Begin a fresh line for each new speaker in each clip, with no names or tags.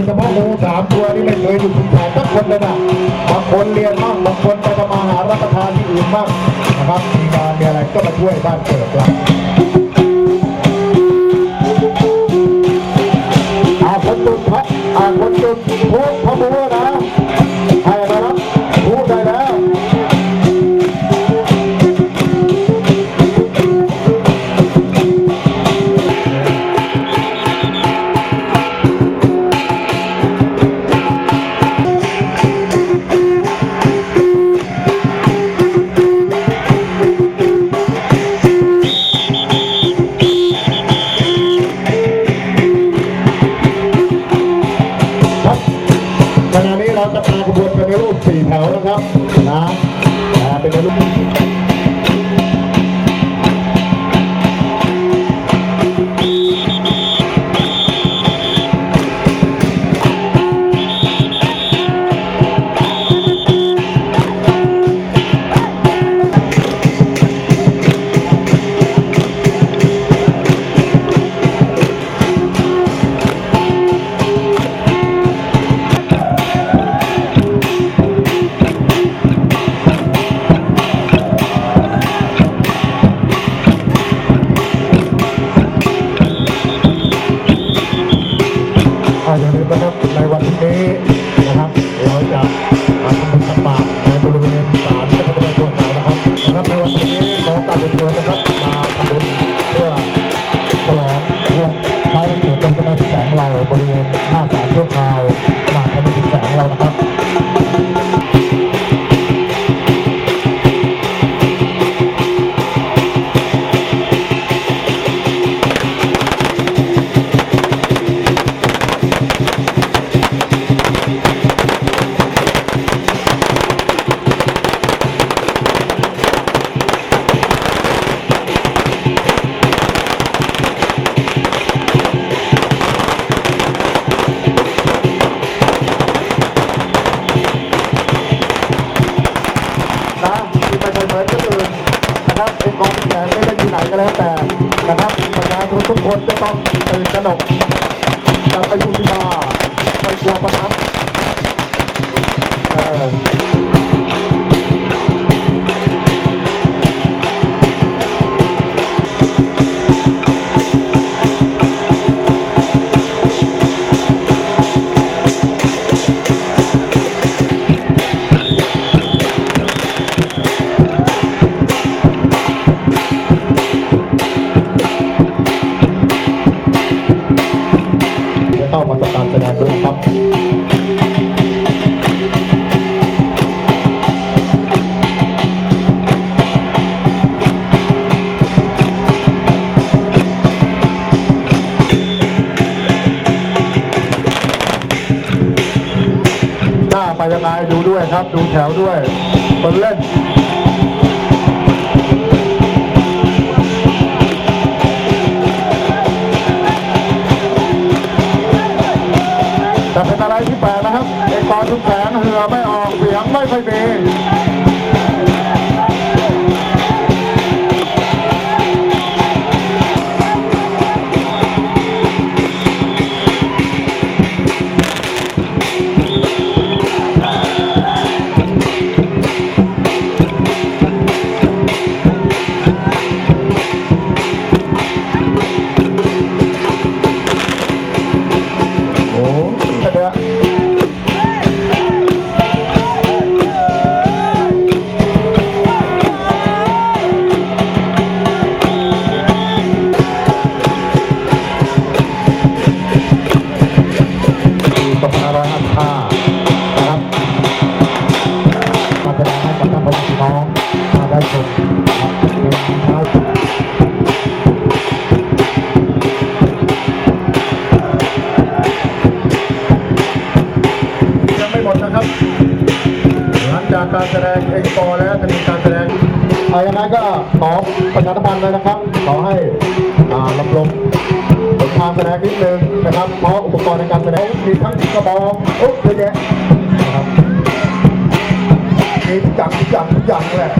ยเฉพาะงูสามตัวนี่ไม่เคยอยู่คุณแานสักคนเลยนะบางคนเรียนมากบางคนไปทำอาหารรับประทานที่อื่นมากนะครับมีการมีอะไรก็มาช่วยบ้านเกิดเรา no ไปยังไงดูด้วยครับ ดูแถวด้วยคนเล่น ตอนทุกแขนเหือไม่ออกเสียงไม่ค่อยมี ขอให้ลำลงผลทางแสดงนิดนึงนะครับ เพราะอุปกรณ์ในการแสดงมีทั้งกระบอกอุ๊บเยอะแยะนะครับมีทุกอย่างทุกอย่างทุกอย่างแหละ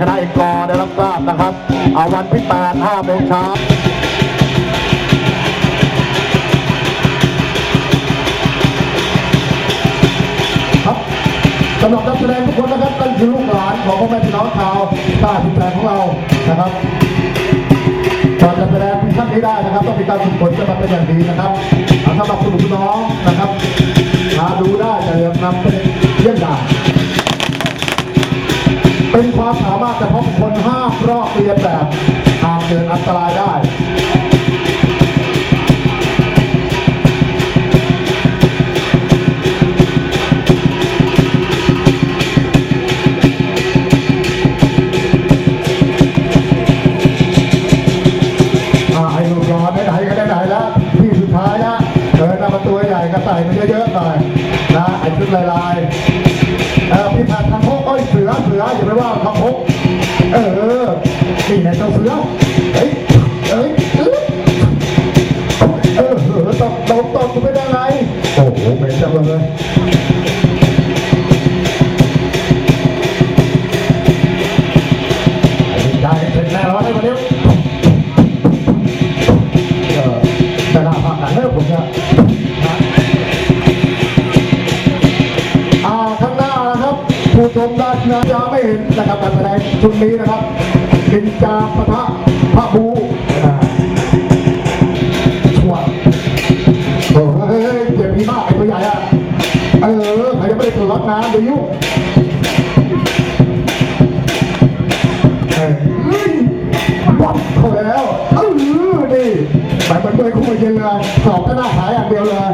คณะเอกกอได้รับทราบนะครับ เอาวันที่8 5โมงเช้าครับสำหรับนักแสดงทุกคนนะครับนั่นคือลูกหลานของพ่อแม่พี่น้องชาวใต้ทินแดนของเรานะครับก่อนจะแสดงที่ขั้นนี้ได้นะครับ ต้องมีการฝึกฝนกันมาเป็นอย่างดีนะครับอ่าสำหรับคุณผู้น้องนะครับหาดูได้แต่อย่านำเป็นเยี่ยงอย่าง เป็นความสามารถเฉพาะบุคคลห้ามรอบเรียนแบบหากเกิดอันตรายได้ ห็นนะครับการแสดงชุดนี้นะครับกินจาปะทะพระบูชัวโอ้ยเจ็บพี่มากไอ้ตัวใหญ่อะเออใครยังไม่ได้ตรวรับงานเดี๋ยวยุ่งเฮ้ยวัดเขาแล้วเออนี่ไปเป็นเบยคุ้มเย็นเลยสอบก็หน้าขายอย่างเดียวเลย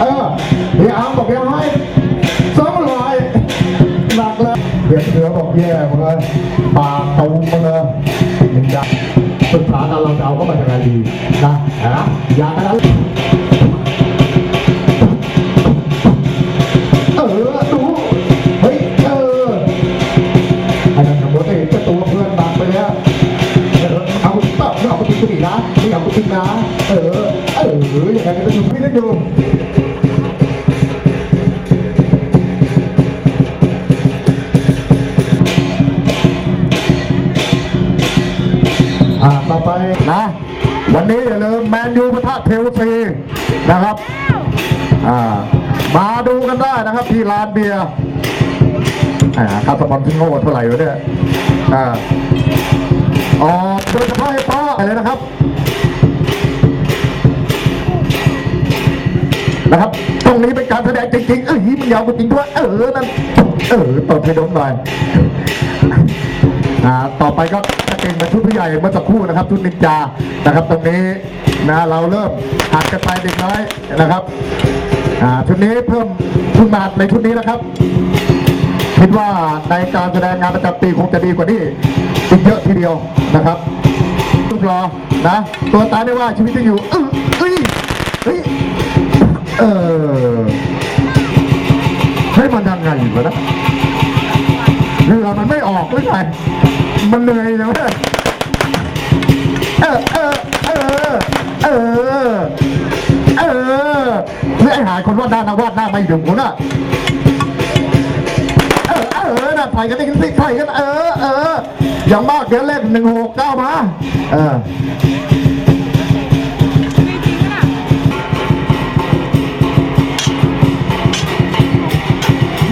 เออพี่อยเออดีบอกยังให้สองร้อยหนักเลยเบียดเสือบอกแย่หมดเลยปากตูมมาเลยหนึ่งอย่างปรึกษานเราจะเอาเข้ามายังไงดีนะฮะอย่ากันนะเออดูเฮ้ยเออไอ้นั่นสมมติไอ้เจ้าตัวเพื่อนบังไปแล้วเออเอาคุณตอบไม่เอาคุณติ๊กคุณนะไม่เอาติ๊กนะ นั้นก็อยู่พี่นั่นอยู่อ่าต่อไปนะ วันนี้อย่าลืมแมนยูปะทะเทลซีนะครับมาดูกันได้นะครับที่ลานเบียร์อ่าค่าสปอนที่โง่เท่าไหร่วะเนี่ยอ่าอโดยเฉพาะให้ป้าเลยนะครับ นะครับ ตรงนี้เป็นการแสดงจริงๆ เอ้ยมันยาวกว่าจริงด้วย เออนั่นเออตบให้ดมหน่อยอ่าต่อไปก็จะเก่งเป็นชุดผู้ใหญ่เมื่อสักครู่นะครับชุดนินจานะครับ ตรงนี้นะเราเริ่มหัดกันไปเด็กน้อยนะครับอ่าชุดนี้เพิ่มเพิ่งมาในชุดนี้นะครับคิดว่าในการแสดงงานประจำปีคงจะดีกว่านี้อีกเยอะทีเดียวนะครับทุกรอนะ ตัวตายไม่ว่าชีวิตจะอยู่เอยเอ้ย เออให้มันยังไงวะนะเรือมันไม่ออกหรือไงมันเหนื่อยนะเออเออเออเออเออเฮ้ยไอ้หายคนวาดหน้านะวาดหน้าไม่ถึงคนอะเออเออน่ะใส่กันดิกันสิใส่กันเออเอออย่างมากเดี๋ยวเลขหนึ่งหกเก้ามาเออ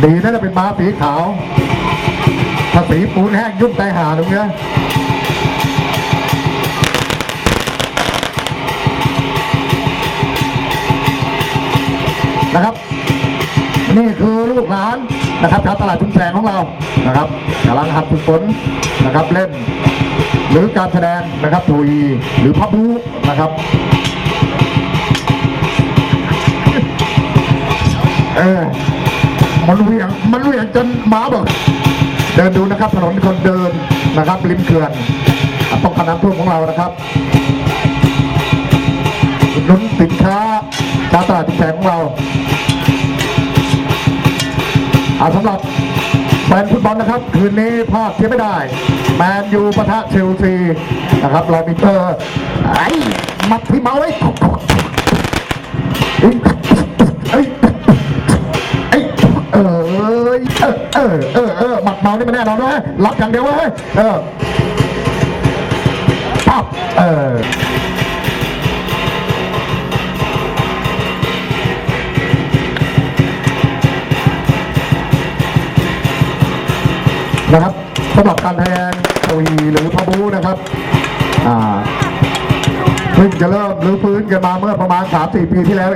ดีนะจะเป็นม้าสีขาว ถ้าสีปูนแห้งยุ่งใจหาตรงเนี้ยนะครับ นี่คือลูกหลานนะครับชาวตลาดชุมแสงของเรานะครับกำลังหัดฝึกฝนนะครับเล่น หรือการแสดงนะครับทุยหรือพับบูนะครับเออ มันเวียงมันเวียงจนหมาบอกเดินดูนะครับถนนคนเดินนะครับริมเขื่อนป้องกันน้ำท่วมของเรานะครับอุดหนุนสินค้าชาตลาดชุมแสงของเราอาสำหรับแฟนฟุตบอลนะครับ คืนนี้พลาดเสียไม่ได้ แมนยูปะทะเชลซีนะครับ เรามีเออไอ้มัดที่เมาไว้ เออเออเออเออเออหมัดเมานี่มันแน่นอนด้วยรับอย่างเดียวเว้ยเออปั๊บเออนะครับสำหรับการแทงทวีหรือพะบูนะครับอ่าเพิ่งจะเริ่มรื้อฟื้นกันมาเมื่อประมาณ 3-4 ปีที่แล้ว